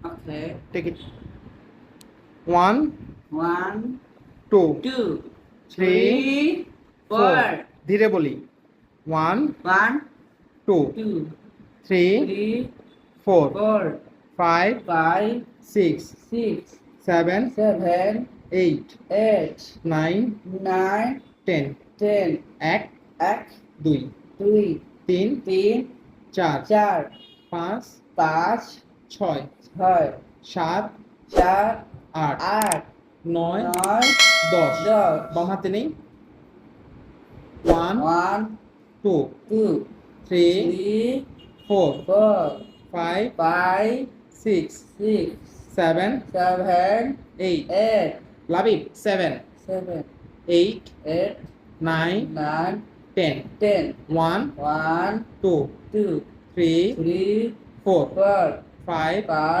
Okay. It one One, two two, three three, four. ধীরে বলি। One One, two two, three three, four four, five five, six six, seven seven, eight eight, nine nine, ten ten. এক এক দুই দুই তিন তিন চার চার পাঁচ পাঁচ ছয় ছয় সাত চার আট আট নয় নয় দশ। দশ। বাম হাতে নেই? One one two two three four four five five six six seven seven eight eight love it seven seven eight eight nine nine ten ten one one two two three three four four five five